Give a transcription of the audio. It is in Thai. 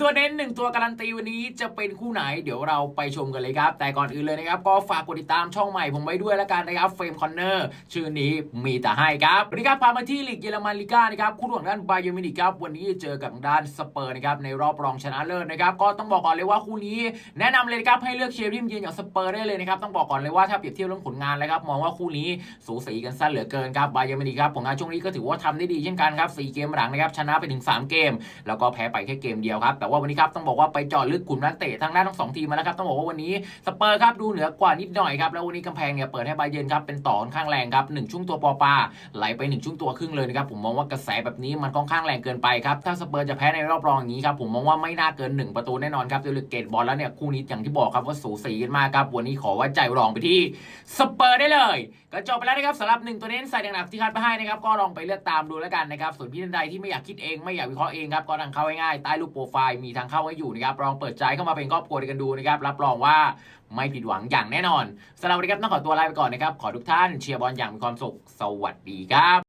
ตัวเน้นหนึ่งตัวการันตีวันนี้จะเป็นคู่ไหนเดี๋ยวเราไปชมกันเลยครับ แต่ก่อนอื่นเลยนะครับ ก็ฝากกดติดตามช่องใหม่ผมไว้ด้วยแล้วกันนะครับเฟรมคอนเนอร์ชื่อนี้มีแต่ให้ครับวันนี้ครับพามาที่ลีกเยอรมันลิก้านะครับคู่ของด้านบาเยอร์มินิกครับวันนี้เจอกับด้านสเปอร์นะครับในรอบรองชนะเลิศนะครับก็ต้องบอกก่อนเลยว่าคู่นี้แนะนำเลยครับให้เลือกเชียร์ทีมเยือนอย่างสเปอร์ได้เลยนะครับต้องบอกก่อนเลยว่าถ้าเปรียบเทียบเรื่องผลงานแล้วครับมองว่าคู่นี้สูสีกันสั้นเหลือเกินครับบาเยอร์มินิกครับผลงานช่วงนี้ก็ถือว่าทำได้ดีเช่นกันครับสี่เกมหลังนะครับชนะไปถึงสามเกม แล้วก็แพ้ไปแค่เกมเดียวครับแต่ว่าวันนี้ครับต้องบอกว่าไปจาะลึกกลุ่มนักเตะทั้งด้านทั้งสองทีมมาแล้วครับต้องบอกว่าวันนี้สเปอร์ครับดูเหนือกว่านิดหน่อยครับแล้ววันนี้กำแพงเนี่ยเปิดให้บาเยนครับเป็นต่อค่อนข้างแรงครับหนึ่งช่วงตัวปอปาไหลไปหนึ่งช่วงตัวครึ่งเลยนะครับผมมองว่ากระแสแบบนี้มันค่อนข้างแรงเกินไปครับถ้าสเปอร์จะแพ้ในรอบรองอย่างนี้ครับผมมองว่าไม่น่าเกินหนึ่งประตูแน่นอนครับโดยเกตบอลแล้วเนี่ยคู่นี้อย่างที่บอกครับว่าสูสีกันมากครับวันนี้ขอว่าใจรองไปที่สเปอร์ได้เลยก็จบไปแล้วนะครับสำหรับหนึ่งตัวเน้นใส่หนักที่คัดมาให้นะครับก็ลองไปเลือกตามดูแล้วกันนะครับส่วนพี่ท่านใดที่ไม่อยากคิดเองไม่อยากวิเคราะห์เองครับก็ทางเข้าง่ายๆใต้รูปโปรไฟล์มีทางเข้าไว้อยู่นะครับลองเปิดใจเข้ามาเป็นครอบครัวด้กันดูนะครับรับรองว่าไม่ผิดหวังอย่างแน่นอนสำหรับวันนี้ครับต้องขอตัวลาไปก่อนนะครับขอทุกท่านเชียร์บอลอย่างมีความสุขสวัสดีครับ